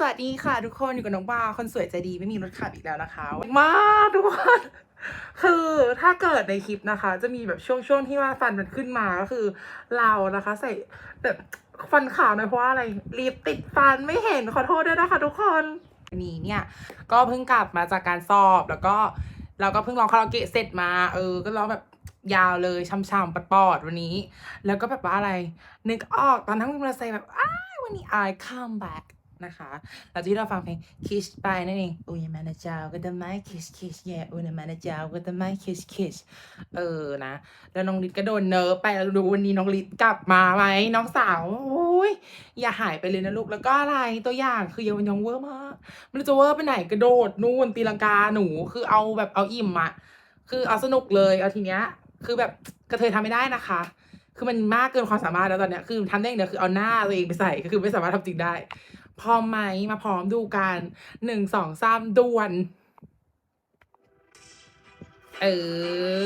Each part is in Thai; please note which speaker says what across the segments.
Speaker 1: สวัสดีค่ะทุกคนอยู่กับน้องบาคนสวยใจดีไม่มีรถขับอีกแล้วนะคะ มากทุกคนคือถ้าเกิดในคลิปนะคะ จะมีแบบช่วงช่วงที่ว่าฟันมันขึ้นมาก็คือ เรานะคะใส่แบบฟันขาวหน่อยเพราะว่าอะไรรีบติดฟันไม่เห็นขอโทษด้วยนะคะ ทุกคนวันนี้เนี่ย ก็เพิ่งกลับมาจากการสอบแล้วก็เราก็เพิ่งร้องคาราโอเกะเสร็จมา เออ ก็ร้องแบบยาวเลยช่ำๆปอดๆวันนี้ แล้วก็แบบว่าอะไร นึกออกตอนทั้งมอเตอร์ไซค์แบบอ้าวันนี้ I come back นะคะแล้วที่เราฟังเพลง Kiss ไปนั่นเองโอ้ยแมนเจ้าก็จะไม่ Kiss Kiss แย่โอ้ยแมนเจ้าก็จะไม่ Kiss Kiss เออนะแล้วน้องลิศก็โดนเนิร์ฟไปแล้วดูวันนี้น้องลิศกลับมาไหมน้องสาวโอ้ยอย่าหายไปเลยนะลูกแล้วก็อะไรตัวอย่างคือยังยังเวอร์มากมันจะเวอร์ไปไหนกระโดดนู่นตีลังกาหนูคือเอาแบบเอาอิ่มอะคือเอาสนุกเลยเอาทีเนี้ยคือแบบกระเทยทำไม่ได้นะคะ คือมันมากเกินความสามารถแล้วตอนเนี้ยคือทำได้อย่างเดียวคือเอาหน้าตัวเองไปใส่ก็คือไม่สามารถทำจริงได้ พร้อมไหมมาพร้อมดูกันหนึ่งสองสามด่วน เอ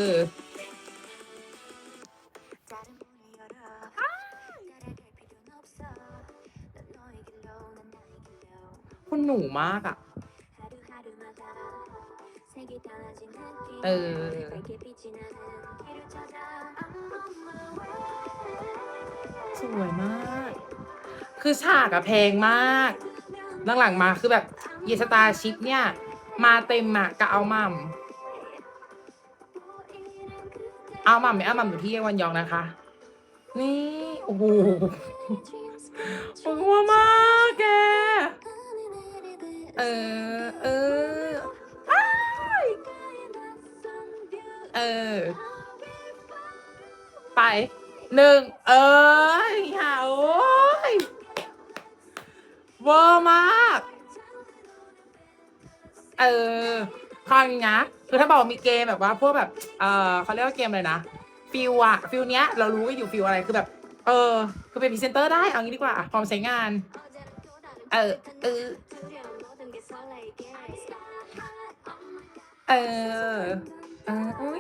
Speaker 1: อคุณหนูมากอะ เออ สวยมาก คือฉากอะแพงมากหลังๆมาคือแบบเยสตาชิปเนี่ย มาเต็มอะกับเอามัมเอามัมไม่เอามัมอยู่ที่วันยองนะคะ นี่ โอ้โหปัวมากแก เออ เออเออ ไปหนึ่งเอ้ยหาโอ้ย เวอร์มาก เออคราวนี้นะคือถ้าบอกมีเกมแบบว่าพวกแบบ เออเขาเรียกว่าเกมอะไรนะฟิลอะฟิลเนี้ย เรารู้กันอยู่ฟิลอะไรคือแบบ เออ คือเป็นพรีเซนเตอร์ได้เอางี้ดีกว่าพร้อมใช้งาน เออเออเออเออ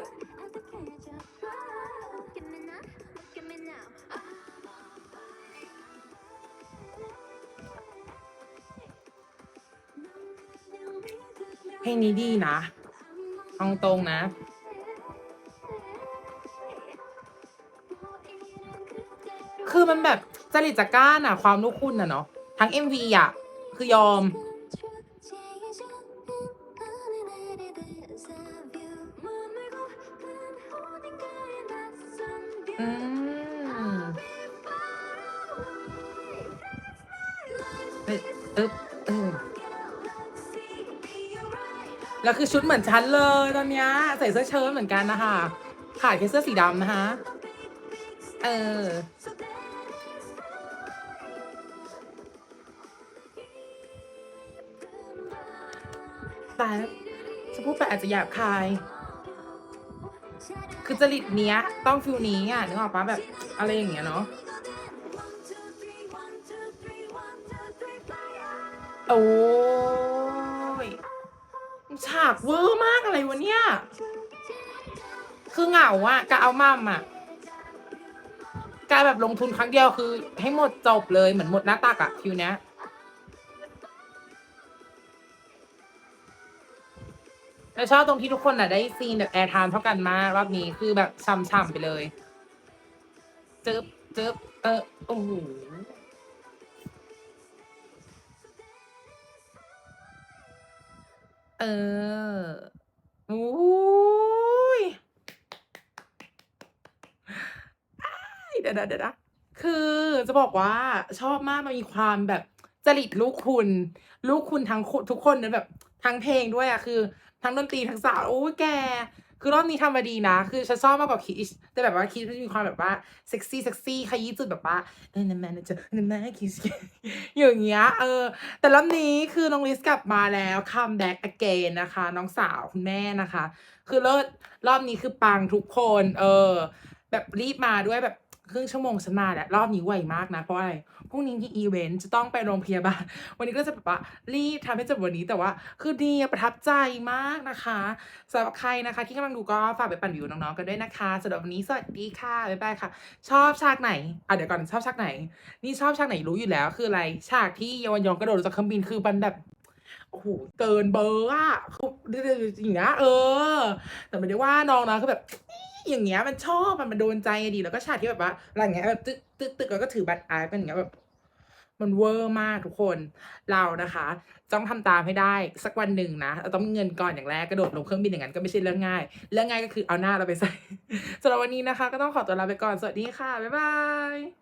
Speaker 1: เพลงนี้ดีนะเอาตรงนะ คือมันแบบจริตจักร้านอะความลูกคุณอะเนาะ ทั้ง MV อะคือยอม อืมเออ แล้วคือชุดเหมือนฉันเลยตอนเนี้ยใส่เสื้อเชิ้ตเหมือนกันนะคะขาดแค่เสื้อสีดำนะคะ เออ แต่จะพูดไปอาจจะหยาบคาย คือจริตเนี้ย ต้องฟิลนี้อะนึกออกปะแบบอะไรอย่างเงี้ยเนาะโอ้ ฉากเวอร์มากอะไรวะเนี่ย คือเหงาอะกะเอามั่มอะกายแบบลงทุนครั้งเดียวคือ ให้หมดจบเลยเหมือนหมดหน้าตักอะฟิวเนี้ยแล้ชอบตรงที่ทุกคนอะได้ซีนแบบแอร์ไทม์เท่ากันมากรอบนี้คือแบบช่ำๆไปเลย จึ๊บจึ๊บเออโอ้โห เออโอ้ยอ้ยเดี๋ยวๆเดี๋ยวนะคือจะบอกว่าชอบมากมันมีความแบบจริตลูกคุณ ลูกคุณทั้งทุกคนนะแบบทั้งเพลงด้วยอะคือ ทั้งดนตรีทั้งสาวโอ้ยแก คือรอบนี้ทำมาดีนะ คือฉันชอบมากกว่าคิชแต่แบบว่าคิชมันมีความแบบว่าเซ็กซี่เซ็กซี่ขยี้จุดแบบว่าเออนั่นแม่นะจ๊ะนั่นแม่คิชอย่างเงี้ยเออ แต่รอบนี้คือน้องลิสกลับมาแล้วคัมแบ็กอเกนนะคะ น้องสาวคุณแม่นะคะ คือเลิศรอบนี้คือปังทุกคน เออ แบบรีบมาด้วยแบบ ครึ่งชั่วโมงฉันมาแหละรอบนี้ไวมากนะเพราะอะไรพรุ่งนี้มีอีเวนต์จะต้องไปโรงพยาบาล วันนี้ก็จะแบบว่ารีบทำให้จบวันนี้แต่ว่า คือดีประทับใจมากนะคะสำหรับใครนะคะที่กำลังดูก็ฝากไปปั่นวิวน้องๆกันด้วยนะคะสำหรับวันนี้สวัสดีค่ะบ๊ายบายค่ะ ชอบฉากไหนอะเดี๋ยวก่อนชอบฉากไหน นี่ชอบฉากไหนรู้อยู่แล้ว คืออะไรฉากที่เยาวันยองกระโดดจากเครื่องบินคือมันแบบโอ้โหเกินเบอร์อะคืออย่างเงี้ยเออ แต่ไม่ได้ว่าน้องนะคือแบบ อย่างเงี้ยมันชอบมันมันโดนใจอะดีแล้วก็ฉากที่แบบว่าอะไรอย่างเงี้ยแบบตึกตึกตึกแล้วก็ถือบัตรไอเป็นอย่างเงี้ยแบบมันเวอร์มากทุกคนเรานะคะต้องทำตามให้ได้สักวันหนึ่งนะเราต้องเงินก่อนอย่างแรกกระโดดลงเครื่องบินอย่างนั้นก็ไม่ใช่เรื่องง่ายเรื่องง่ายก็คือเอาหน้าเราไปใส่สำหรับวันนี้นะคะ ก็ต้องขอตัวลาไปก่อนสวัสดีค่ะบ๊ายบาย